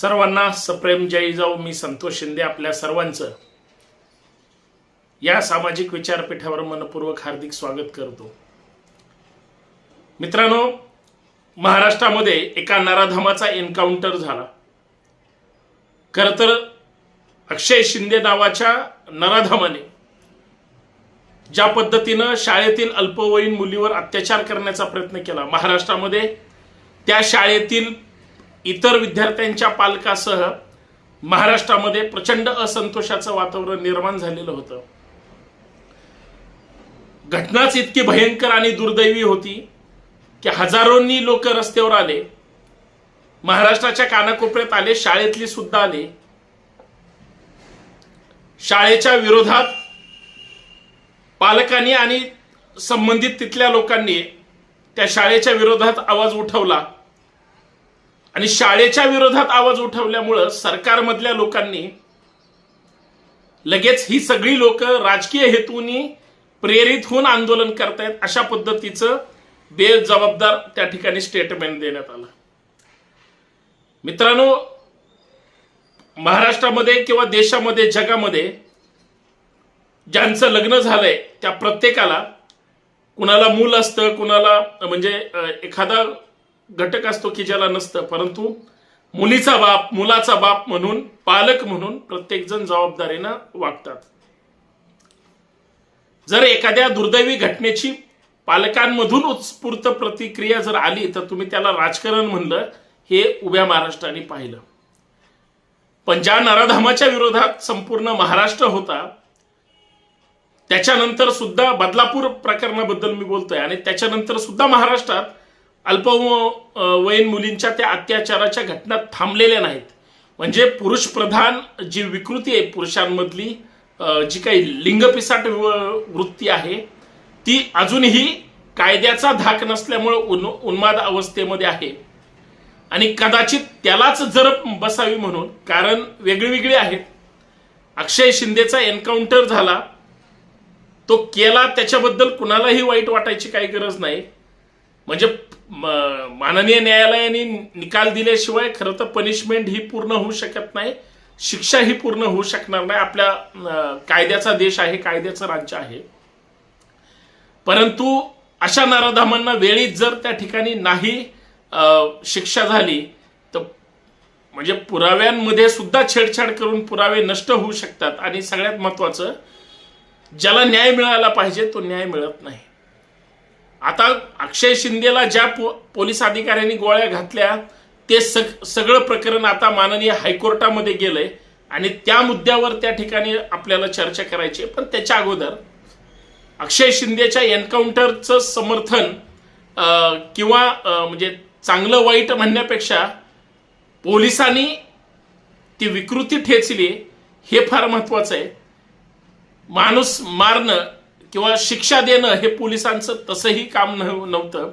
सर्वांना सप्रेम जय जाऊ मी संतोष शिंदे आपल्या सर्वांचं. या सामाजिक विचारपीठावर मनपूर्वक हार्दिक स्वागत करतो. मित्रांनो महाराष्ट्रामध्ये एका नराधमाचा एन्काउंटर झाला. खर तर अक्षय शिंदे नावाच्या नराधमाने ज्या पद्धतीनं शाळेतील अल्पवयीन मुलीवर अत्याचार करण्याचा प्रयत्न केला महाराष्ट्रामध्ये त्या शाळेतील इतर विद्यार्थ्यांच्या पालकासह महाराष्ट्रामध्ये प्रचंड असंतोषाचं वातावरण निर्माण झालेलं होतं. घटनाच इतकी भयंकर आणि दुर्दैवी होती की हजारोंनी लोक रस्त्यावर आले. महाराष्ट्राच्या कानाकोपऱ्यात आले शाळेतली सुद्धा आले. शाळेच्या विरोधात पालकांनी आणि संबंधित तिथल्या लोकांनी त्या शाळेच्या विरोधात आवाज उठवला. आणि शाळेच्या विरोधात आवाज उठवल्यामुळं सरकारमधल्या लोकांनी लगेच ही सगळी लोक राजकीय हेतूनी प्रेरित होऊन आंदोलन करतायत अशा पद्धतीचं बेजबाबदार त्या ठिकाणी स्टेटमेंट देण्यात आलं. मित्रांनो महाराष्ट्रामध्ये किंवा देशामध्ये जगामध्ये ज्यांचं लग्न झालंय त्या प्रत्येकाला कुणाला मूल असतं कुणाला म्हणजे एखादा घटक असतो की ज्याला नसतं परंतु मुलीचा बाप मुलाचा बाप म्हणून पालक म्हणून प्रत्येकजण जबाबदारीनं वागतात. जर एखाद्या दुर्दैवी घटनेची पालकांमधून उत्स्फूर्त प्रतिक्रिया जर आली तर तुम्ही त्याला राजकारण म्हणलं हे उभ्या महाराष्ट्राने पाहिलं. पण ज्या नराधामाच्या विरोधात संपूर्ण महाराष्ट्र होता त्याच्यानंतर सुद्धा बदलापूर प्रकरणाबद्दल मी बोलतोय आणि त्याच्यानंतर सुद्धा महाराष्ट्रात अल्पवयीन मुलींच्या त्या अत्याचाराच्या घटना थांबलेल्या नाहीत. म्हणजे पुरुष प्रधान जी विकृती आहे पुरुषांमधली जी काही लिंगपिसाट वृत्ती आहे ती अजूनही कायद्याचा धाक नसल्यामुळे उन उन्माद अवस्थेमध्ये आहे. आणि कदाचित त्यालाच जर बसावी म्हणून कारण वेगळीवेगळी आहेत. अक्षय शिंदेचा एन्काउंटर झाला. तो केला त्याच्याबद्दल कुणालाही वाईट वाटायची काही गरज नाही. म्हणजे माननीय न्यायालयाने निकाल दिल्याशिवाय खरं तर पनिशमेंट ही पूर्ण होऊ शकत नाही शिक्षा ही पूर्ण होऊ शकणार नाही. आपल्या कायद्याचा देश आहे कायद्याचं राज्य आहे. परंतु अशा नराधामांना वेळीच जर त्या ठिकाणी नाही शिक्षा झाली तर म्हणजे पुराव्यांमध्ये सुद्धा छेडछाड करून पुरावे नष्ट होऊ शकतात. आणि सगळ्यात महत्वाचं ज्याला न्याय मिळाला पाहिजे तो न्याय मिळत नाही. आता अक्षय शिंदेला ज्या पो- पोलीस अधिकाऱ्यांनी गोळ्या घातल्या ते सग सगळं प्रकरण आता माननीय हायकोर्टामध्ये गेलंय आणि त्या मुद्द्यावर त्या ठिकाणी आपल्याला चर्चा करायची आहे. पण त्याच्या अगोदर अक्षय शिंदेच्या एन्काउंटरचं समर्थन किंवा म्हणजे चांगलं वाईट म्हणण्यापेक्षा पोलिसांनी ती विकृती ठेचली हे फार महत्वाचं आहे माणूस मारणं किंवा शिक्षा देणं हे पोलिसांचं तसंही काम नव्ह- नव्हतं.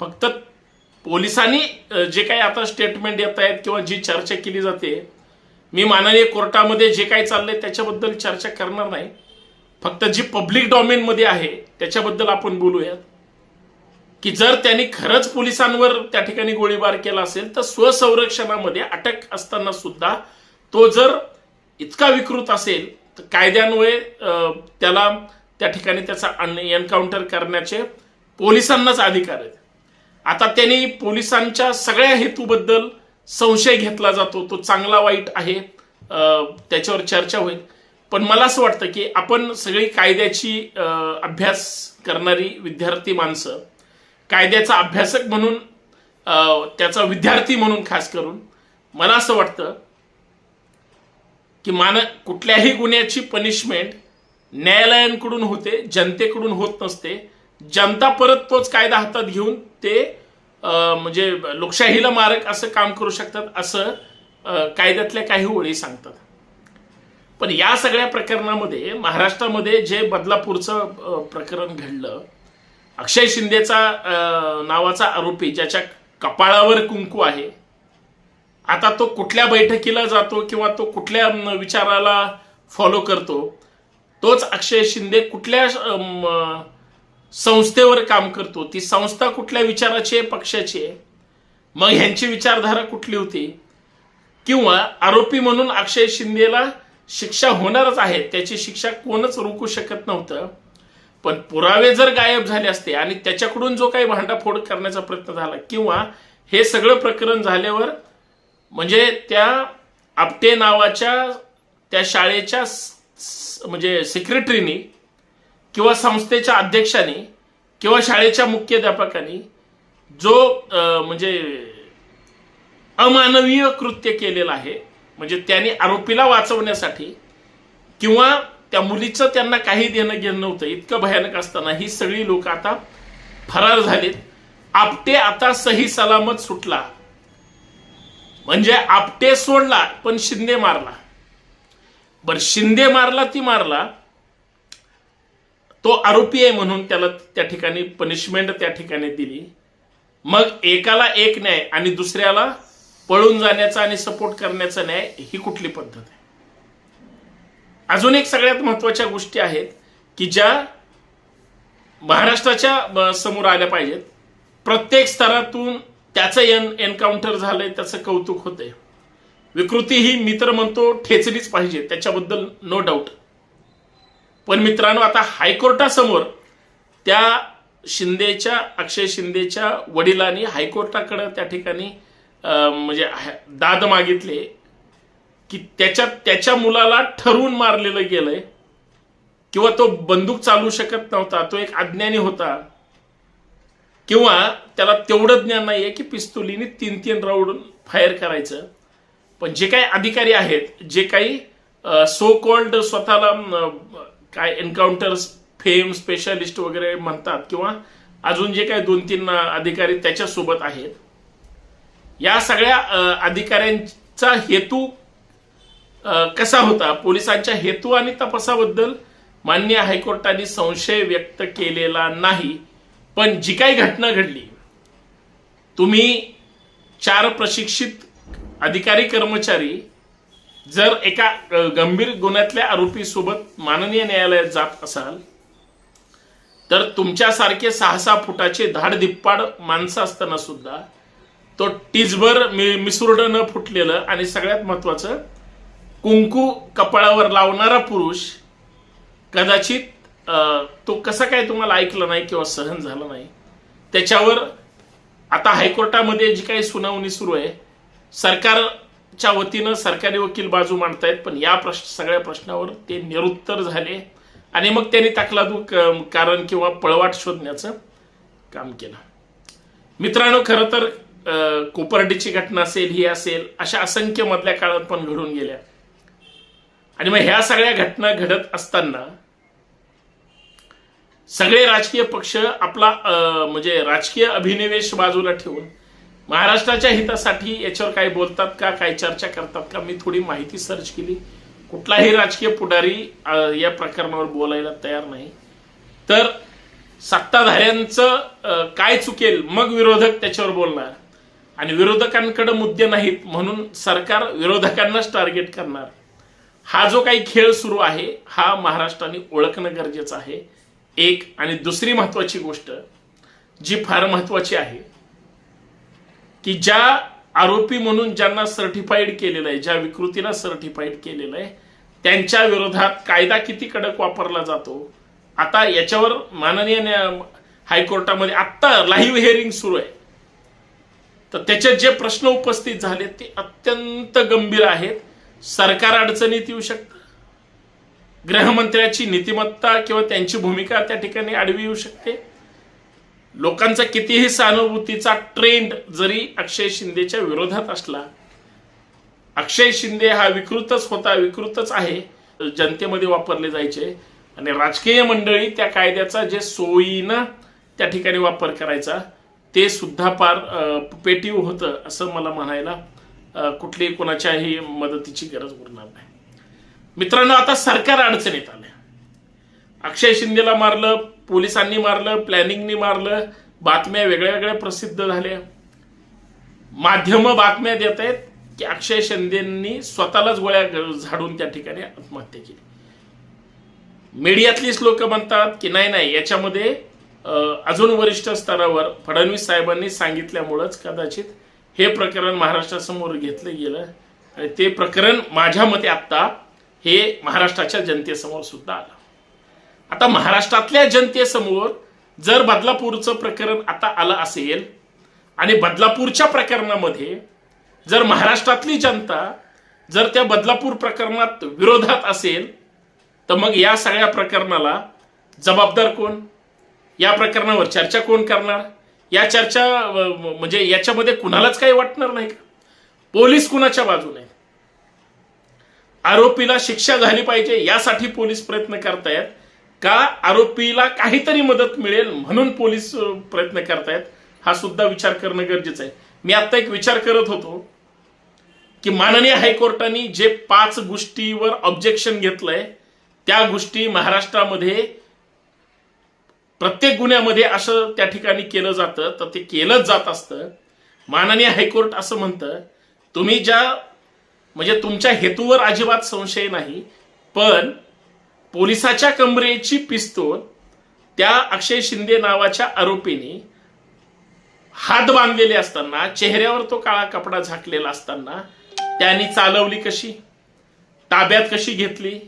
फक्त पोलिसांनी जे काही आता स्टेटमेंट येत आहेत किंवा जी चर्चा केली जाते मी माननीय कोर्टामध्ये जे काही चाललंय त्याच्याबद्दल चर्चा करणार नाही. फक्त जी पब्लिक डॉमेनमध्ये आहे त्याच्याबद्दल आपण बोलूयात. की जर त्यांनी खरंच पोलिसांवर त्या ठिकाणी गोळीबार केला असेल तर स्वसंरक्षणामध्ये अटक असताना सुद्धा तो जर इतका विकृत असेल तर कायद्यान्वये त्याला त्या ठिकाणी त्याचा एन्काउंटर करण्याचे पोलिसांनाच अधिकार आहेत. आता त्यांनी पोलिसांच्या सगळ्या हेतूबद्दल संशय घेतला जातो. तो चांगला वाईट आहे त्याच्यावर चर्चा होईल. पण मला असं वाटतं की आपण सगळी कायद्याची अभ्यास करणारी विद्यार्थी माणसं कायद्याचा अभ्यासक म्हणून त्याचा विद्यार्थी म्हणून खास करून मला असं वाटतं की मान कुठल्याही गुन्ह्याची पनिशमेंट न्यायालयांकडून होते जनतेकडून होत नसते. जनता परत तोच कायदा हातात घेऊन ते म्हणजे लोकशाहीला मारक असं काम करू शकतात असं कायद्यातल्या काही ओळी सांगतात. पण या सगळ्या प्रकरणामध्ये महाराष्ट्रामध्ये जे बदलापूरचं प्रकरण घडलं अक्षय शिंदेचा नावाचा आरोपी ज्याच्या कपाळावर कुंकू आहे आता तो कुठल्या बैठकीला जातो किंवा तो कुठल्या विचाराला फॉलो करतो तोच अक्षय शिंदे कुठल्या संस्थेवर काम करतो? ती संस्था कुठल्या विचाराची आहे पक्षाची आहे? मग ह्यांची विचारधारा कुठली होती? किंवा आरोपी म्हणून अक्षय शिंदेला शिक्षा होणारच आहे त्याची शिक्षा कोणच रोखू शकत नव्हतं. पण पुरावे जर गायब झाले असते आणि त्याच्याकडून जो काही भांडाफोड करण्याचा प्रयत्न झाला किंवा हे सगळं प्रकरण झाल्यावर म्हणजे त्या आपटे नावाच्या त्या शाळेच्या म्हणजे सेक्रेटरीनी किंवा संस्थेच्या अध्यक्षांनी किंवा शाळेच्या मुख्याध्यापकांनी जो अं, म्हणजे अमानवीय कृत्य केलेलं आहे म्हणजे त्यांनी आरोपीला वाचवण्यासाठी किंवा त्या मुलीचं त्यांना काही देणं घेणं नव्हतं इतकं भयानक असताना ही सगळी लोक आता फरार झालीत. आपटे आता सही सलामत सुटला. म्हणजे आपटे सोडला पण शिंदे मारला. बरं शिंदे मारला ती मारला. तो आरोपी आहे म्हणून त्याला त्या ठिकाणी पनिशमेंट त्या ठिकाणी दिली. मग एकाला एक न्याय आणि दुसऱ्याला पळून जाण्याचा आणि सपोर्ट करण्याचा न्याय ही कुठली पद्धत आहे? अजून एक सगळ्यात महत्त्वाच्या गोष्टी आहेत की ज्या महाराष्ट्राच्या समोर आल्या पाहिजेत. प्रत्येक स्तरातून त्याचं एन एन्काउंटर झालंय त्याचं कौतुक होतंय. विकृती ही मित्र म्हणतो ठेचलीच पाहिजे त्याच्याबद्दल नो डाऊट पण मित्रांनो आता हायकोर्टासमोर त्या शिंदेच्या अक्षय शिंदेच्या वडिलांनी हायकोर्टाकडे त्या ठिकाणी म्हणजे दाद मागितले की त्याच्या त्याच्या मुलाला ठरवून मारलेलं गेलंय किंवा तो बंदूक चालू शकत नव्हता तो एक अज्ञानी होता किंवा त्याला तेवढं ज्ञान नाहीये की पिस्तुलीने तीन तीन राऊंड फायर करायचं. पण जे काही अधिकारी आहेत जे काही सो कॉल्ड स्वतःला काय एन्काउंटर फेम स्पेशालिस्ट वगैरे म्हणतात किंवा अजून जे काही दोन तीन अधिकारी त्याच्यासोबत आहेत या सगळ्या अधिकाऱ्यांचा हेतू कसा होता? पोलिसांच्या हेतू आणि तपासाबद्दल मान्य हायकोर्टाने संशय व्यक्त केलेला नाही. पण जी काही घटना घडली तुम्ही चार प्रशिक्षित अधिकारी कर्मचारी जर एका गंभीर गुन्ह्यातल्या आरोपीसोबत माननीय न्यायालयात जात असाल तर तुमच्यासारखे सहा सहा फुटाचे धाडधिप्पाड माणसं असताना सुद्धा तो टिजभर मि मिसुरड न फुटलेलं आणि सगळ्यात महत्वाचं कुंकू कपाळावर लावणारा पुरुष कदाचित तो कसा काय तुम्हाला ऐकलं नाही किंवा सहन झालं नाही त्याच्यावर आता हायकोर्टामध्ये जी काही सुनावणी सुरू आहे सरकारच्या वतीनं सरकारी वकील बाजू मांडतायत पण या प्रश्न सगळ्या प्रश्नावर ते निरुत्तर झाले आणि मग त्यांनी तकलादू कारण किंवा पळवाट शोधण्याचं काम केलं. मित्रांनो खरं तर कोपर्डीची घटना असेल ही असेल अशा असंख्य मधल्या काळात पण घडून गेल्या. आणि मग ह्या सगळ्या घटना घडत असताना सगळे राजकीय पक्ष आपला म्हणजे राजकीय अभिनिवेश बाजूला ठेवून महाराष्ट्राच्या हितासाठी याच्यावर काही बोलतात का? काय चर्चा करतात का? मी थोडी माहिती सर्च केली. कुठलाही राजकीय पुढारी या प्रकरणावर बोलायला तयार नाही. तर सत्ताधाऱ्यांचं काय चुकेल? मग विरोधक त्याच्यावर बोलणार. आणि विरोधकांकडे मुद्दे नाहीत म्हणून सरकार विरोधकांनाच टार्गेट करणार. हा जो काही खेळ सुरू आहे हा महाराष्ट्राने ओळखणं गरजेचं आहे. एक आणि दुसरी महत्वाची गोष्ट जी फार महत्वाची आहे की ज्या आरोपी म्हणून ज्यांना सर्टिफाईड केलेलं आहे ज्या विकृतीला सर्टिफाईड केलेलं आहे त्यांच्या विरोधात कायदा किती कडक वापरला जातो? आता याच्यावर माननीय हायकोर्टामध्ये आत्ता लाईव्ह हिअरिंग सुरू आहे. तर त्याच्यात जे प्रश्न उपस्थित झाले ते अत्यंत गंभीर आहेत. सरकार अडचणीत येऊ शकतं. गृहमंत्र्याची नीतिमत्ता किंवा त्यांची भूमिका त्या ठिकाणी आडवी येऊ शकते. लोकांचा कितीही सहानुभूतीचा ट्रेंड जरी अक्षय शिंदेच्या विरोधात असला अक्षय शिंदे हा विकृतच होता विकृतच आहे जनतेमध्ये वापरले जायचे. आणि राजकीय मंडळी त्या कायद्याचा जे सोयीनं त्या ठिकाणी वापर करायचा ते सुद्धा फार पेटीव होतं असं मला म्हणायला कुठलीही कोणाच्याही मदतीची गरज उरणार नाही. मित्रांनो आता सरकार अडचणीत आलं अक्षय शिंदेला मारलं पोलिसांनी मारलं प्लॅनिंगनी मारलं बातम्या वेगळ्या वेगळ्या प्रसिद्ध झाल्या. माध्यम बातम्या देत आहेत की अक्षय शिंदेंनी स्वतःलाच गोळ्या झाडून त्या ठिकाणी आत्महत्या केली. मीडियातलीच लोक म्हणतात की नाही नाही याच्यामध्ये अजून वरिष्ठ स्तरावर फडणवीस साहेबांनी सांगितल्यामुळंच कदाचित हे प्रकरण महाराष्ट्रासमोर घेतलं गेलं. आणि ते प्रकरण माझ्या मते आत्ता हे महाराष्ट्राच्या जनतेसमोर सुद्धा आलं. आता महाराष्ट्रातल्या जनतेसमोर जर बदलापूरचं प्रकरण आता आलं असेल आणि बदलापूरच्या प्रकरणामध्ये जर महाराष्ट्रातली जनता जर त्या बदलापूर प्रकरणात विरोधात असेल तर मग या सगळ्या प्रकरणाला जबाबदार कोण? या प्रकरणावर चर्चा कोण करणार? या चर्चा म्हणजे याच्यामध्ये कुणालाच काही वाटणार नाही का? पोलीस कुणाच्या बाजूने? आरोपीला शिक्षा झाली पाहिजे यासाठी पोलीस प्रयत्न करतायत. का आरोपीला काहीतरी मदत मिळेल म्हणून पोलीस प्रयत्न करतायत हा सुद्धा विचार करणं गरजेचं आहे. मी आता एक विचार करत होतो की माननीय हायकोर्टाने जे पाच गोष्टीवर ऑब्जेक्शन घेतलंय त्या गोष्टी महाराष्ट्रामध्ये प्रत्येक गुन्ह्यामध्ये असं त्या ठिकाणी केलं जातं तर ते केलंच जात असतं. माननीय हायकोर्ट असं म्हणतं तुम्ही ज्या म्हणजे तुमच्या हेतूवर अजिबात संशय नाही पण पोलिसाच्या कमरेची पिस्तूल त्या अक्षय शिंदे नावाच्या आरोपीने हात बांधलेले असताना चेहऱ्यावर तो काळा कपडा झाकलेला असताना त्यांनी चालवली कशी? ताब्यात कशी घेतली?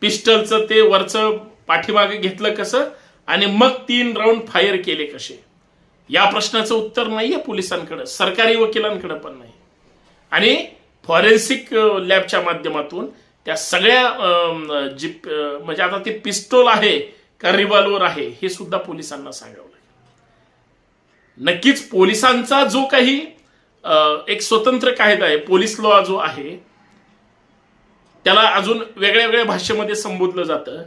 पिस्टलचं ते वरचं पाठीमागे घेतलं कसं? आणि मग तीन राऊंड फायर केले कसे? या प्रश्नाचं उत्तर नाहीये पोलिसांकडे सरकारी वकिलांकडे पण नाही. आणि फॉरेन्सिक लॅबच्या माध्यमातून त्या सगळ्या अं, जी म्हणजे आता ते पिस्तोल आहे का रिव्हॉल्वर आहे हे सुद्धा पोलिसांना सांगावं लागेल. नक्कीच पोलिसांचा जो काही एक स्वतंत्र कायदा आहे पोलीस लॉ जो आहे त्याला अजून वेगळ्या वेगळ्या भाषेमध्ये संबोधलं जातं.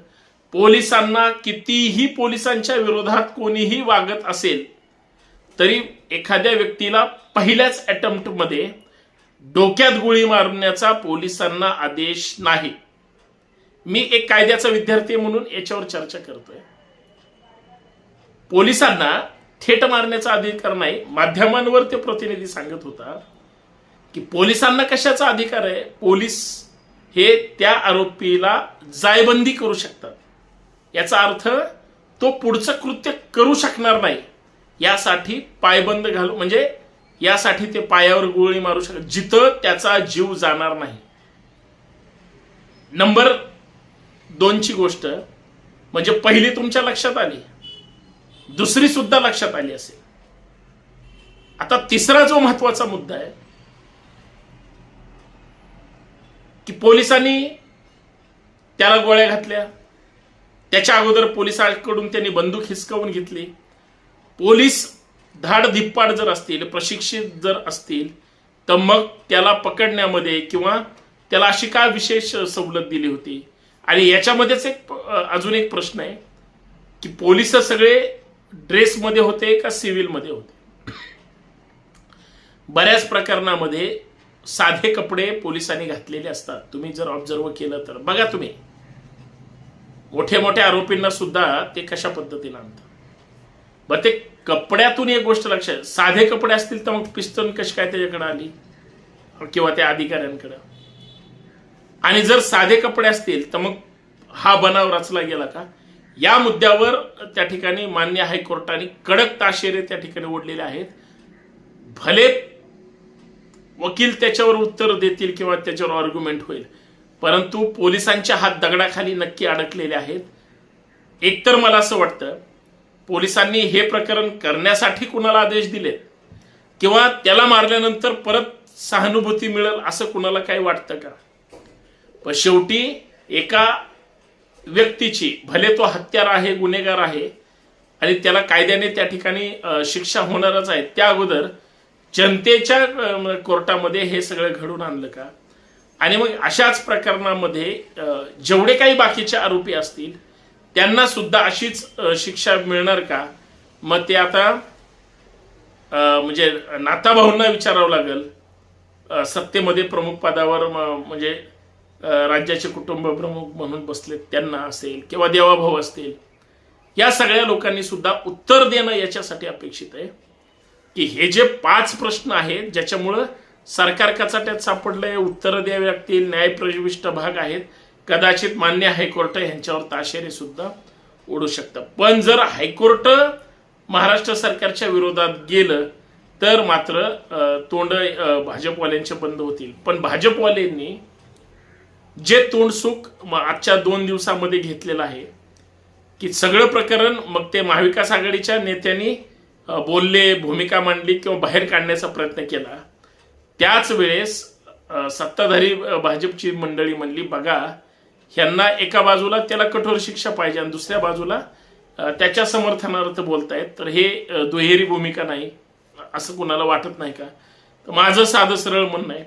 पोलिसांना कितीही पोलिसांच्या विरोधात कोणीही वागत असेल तरी एखाद्या व्यक्तीला पहिल्याच अटेम्प्टमध्ये मध्ये डोक्यात गोळी मारण्याचा पोलिसांना आदेश नाही. मी एक कायद्याचा विद्यार्थी म्हणून याच्यावर चर्चा करतोय. पोलिसांना थेट मारण्याचा अधिकार नाही. माध्यमांवर ते प्रतिनिधी सांगत होता की पोलिसांना कशाचा अधिकार आहे? पोलीस हे त्या आरोपीला जायबंदी करू शकतात. याचा अर्थ तो पुढचं कृत्य करू शकणार नाही. यासाठी पायबंद घालू म्हणजे यासाठी ते पायावर गोळी मारू शकत जिथं त्याचा जीव जाणार नाही. नंबर दोनची गोष्ट म्हणजे पहिली तुमच्या लक्षात आली दुसरी सुद्धा लक्षात आली असेल. आता तिसरा जो महत्त्वाचा मुद्दा आहे की पोलिसांनी त्याला गोळ्या घातल्या. त्याच्या अगोदर पोलिसांकडून त्यांनी बंदूक हिसकावून घेतली. पोलीस धाड धिप्पाड जर असतील प्रशिक्षित जर असतील तर मग त्याला पकडण्यामध्ये किंवा त्याला अशी का विशेष सवलत दिली होती? आणि याच्यामध्येच एक अजून एक प्रश्न आहे की पोलीस सगळे ड्रेसमध्ये होते का सिव्हिलमध्ये होते? बऱ्याच प्रकरणामध्ये साधे कपडे पोलिसांनी घातलेले असतात. तुम्ही जर ऑब्झर्व केलं तर. बघा तुम्ही. मोठ्या मोठ्या आरोपींना सुद्धा ते कशा पद्धतीने आणतात? मग ते कपड्यातून एक गोष्ट लक्षात साधे कपडे असतील तर मग पिस्तूल कशी काय त्याच्याकडे आली? किंवा त्या अधिकाऱ्यांकडं? आणि जर साधे कपडे असतील तर मग हा बनाव रचला गेला का? या मुद्द्यावर त्या ठिकाणी मान्य हायकोर्टाने कडक ताशेरे त्या ठिकाणी ओढलेले आहेत. भले वकील त्याच्यावर उत्तर देतील किंवा त्याच्यावर आर्ग्युमेंट होईल परंतु पोलिसांच्या हात दगडाखाली नक्की अडकलेले आहेत. एकतर मला असं वाटतं पोलिसांनी हे प्रकरण करण्यासाठी कुणाला आदेश दिलेत किंवा त्याला मारल्यानंतर परत सहानुभूती मिळेल असं कुणाला काही वाटतं का? पण शेवटी एका व्यक्तीची भले तो हत्यार आहे गुन्हेगार आहे आणि त्याला कायद्याने त्या ठिकाणी शिक्षा होणारच आहे त्या अगोदर जनतेच्या कोर्टामध्ये हे सगळं घडून आणलं का? आणि मग अशाच प्रकरणामध्ये जेवढे काही बाकीचे आरोपी असतील त्यांना सुद्धा अशीच शिक्षा मिळणार का? मग ते आता म्हणजे नाताभाऊंना विचारावं लागेल. सत्तेमध्ये प्रमुख पदावर म्हणजे राज्याचे कुटुंब प्रमुख म्हणून बसलेत त्यांना असेल किंवा देवाभाऊ असतील. या सगळ्या लोकांनी सुद्धा उत्तर देणं याच्यासाठी अपेक्षित आहे. की हे जे पाच प्रश्न आहेत ज्याच्यामुळं सरकार कचाट्यात सापडलंय उत्तरं द्यावी लागतील न्यायप्रविष्ट भाग आहेत कदाचित मान्य हायकोर्ट यांच्यावर ताशेरे सुद्धा ओढू शकतं पण जर हायकोर्ट महाराष्ट्र सरकारच्या विरोधात गेलं तर मात्र तोंड भाजपवाल्यांचे बंद होतील. पण भाजपवाल्यांनी जे तोंडसुख आजच्या दोन दिवसामध्ये घेतलेलं आहे की सगळं प्रकरण मग ते महाविकास आघाडीच्या नेत्यांनी बोलले भूमिका मांडली किंवा बाहेर काढण्याचा प्रयत्न केला त्याच वेळेस सत्ताधारी भाजपची मंडळी म्हणली बघा ह्यांना एका बाजूला त्याला कठोर शिक्षा पाहिजे आणि दुसऱ्या बाजूला त्याच्या समर्थनार्थ बोलतायत. तर हे दुहेरी भूमिका नाही असं कुणाला वाटत नाही का? तर माझं साधं सरळ म्हणणं आहे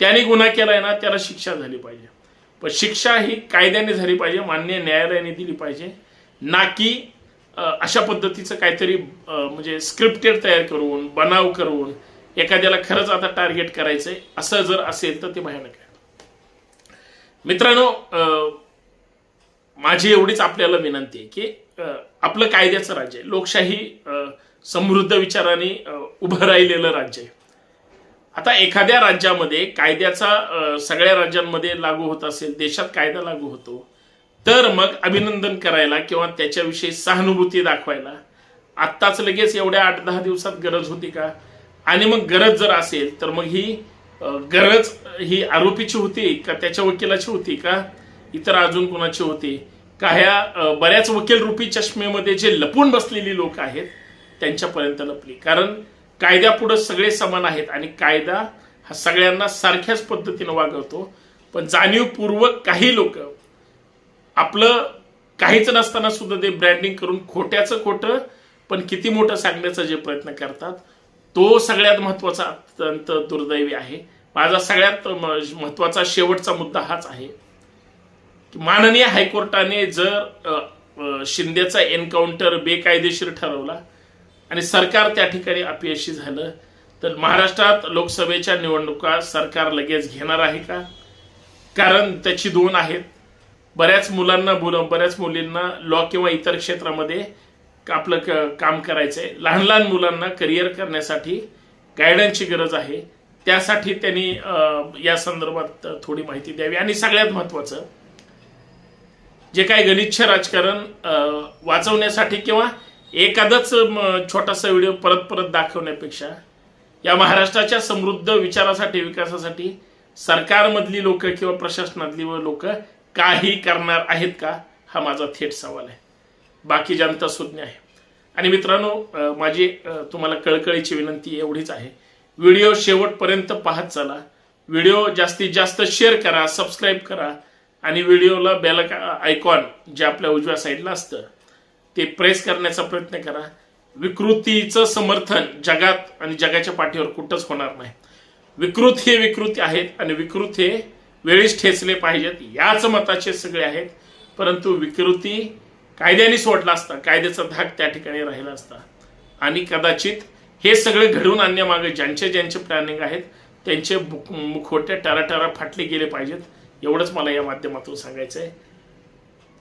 त्याने गुन्हा केलाय ना त्याला शिक्षा झाली पाहिजे. पण शिक्षा ही कायद्याने झाली पाहिजे मान्य न्यायालयाने दिली पाहिजे. ना की अशा पद्धतीचं काहीतरी म्हणजे स्क्रिप्टेड तयार करून बनाव करून एखाद्याला खरंच आता टार्गेट करायचंय असं जर असेल तर ते भयानक आहे. मित्रांनो माझी एवढीच आपल्याला विनंती आहे की आपलं कायद्याचं राज्य आहे. लोकशाही समृद्ध विचाराने उभं राहिलेलं राज्य आहे. आता एखाद्या राज्यामध्ये कायद्याचा सगळ्या राज्यांमध्ये लागू होत असेल देशात कायदा लागू होतो तर मग अभिनंदन करायला किंवा त्याच्याविषयी सहानुभूती दाखवायला आत्ताच लगेच एवढ्या आठ दहा दिवसात गरज होती का? आणि मग गरज जर असेल तर मग ही गरज ही आरोपीची होती का त्याच्या वकिलाची होती का? इतर अजून कोणाची होती? का ह्या बऱ्याच वकील रूपी चष्मेमध्ये जे लपून बसलेली लोक आहेत त्यांच्यापर्यंत लपली? कारण कायद्यापुढे सगळे समान आहेत आणि कायदा हा सगळ्यांना सारख्याच पद्धतीनं वागवतो. पण जाणीवपूर्वक काही लोक आपलं काहीच नसताना सुद्धा ते ब्रँडिंग करून खोट्याचं खोटं पण किती मोठं सांगण्याचा जे प्रयत्न करतात तो सगळ्यात महत्त्वाचा अत्यंत दुर्दैवी आहे. माझा सगळ्यात महत्त्वाचा महत्त्वाचा शेवटचा मुद्दा हाच आहे. की माननीय हायकोर्टाने जर शिंदेचा एन्काउंटर बेकायदेशीर ठरवला आणि सरकार त्या ठिकाणी अपयशी झालं तर महाराष्ट्रात लोकसभेच्या निवडणुका सरकार लगेच घेणार आहे का? कारण त्याची दोन आहेत. बऱ्याच मुलांना बोल बऱ्याच मुलींना लॉ किंवा इतर क्षेत्रामध्ये आपलं क- काम करायचंय. लहान लहान मुलांना करिअर करण्यासाठी गायडन्सची गरज आहे. त्यासाठी त्यांनी अं, या संदर्भात थोडी माहिती द्यावी. आणि सगळ्यात महत्वाचं जे काही गलिच्छ राजकारण वाचवण्यासाठी किंवा एखादाच छोटासा व्हिडिओ परत परत दाखवण्यापेक्षा या महाराष्ट्राच्या समृद्ध विचारासाठी विकासासाठी सरकारमधली लोक किंवा प्रशासनातली लोक काही करणार आहेत का? हा माझा थेट सवाल आहे. बाकी जनता सुज्ञ आहे. आणि मित्रांनो माझी तुम्हाला कळकळीची विनंती एवढीच आहे. व्हिडिओ शेवटपर्यंत पाहत चला. व्हिडिओ जास्तीत जास्त शेअर करा सबस्क्राईब करा. आणि व्हिडिओला बेल आयकॉन जे आपल्या उजव्या साईडला असतं ते प्रेस करण्याचा प्रयत्न करा. विकृतीचं समर्थन जगात आणि जगाच्या पाठीवर कुठंच होणार नाही. विकृत हे विकृती आहेत आणि विकृत हे वेळीच ठेचले पाहिजेत. याच मताचे सगळे आहेत. परंतु विकृती कायद्याने सोडला असता. कायद्याचा धाक त्या ठिकाणी राहिला असता. आणि कदाचित हे सगळं घडवून आणण्यामागे ज्यांचे ज्यांचे प्लॅनिंग आहेत त्यांचे मुख- मुखवटे टाराटारा फाटले गेले पाहिजेत. एवढंच मला या माध्यमातून सांगायचं आहे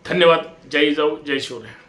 धन्यवाद. जय जाऊ जय शिवराय.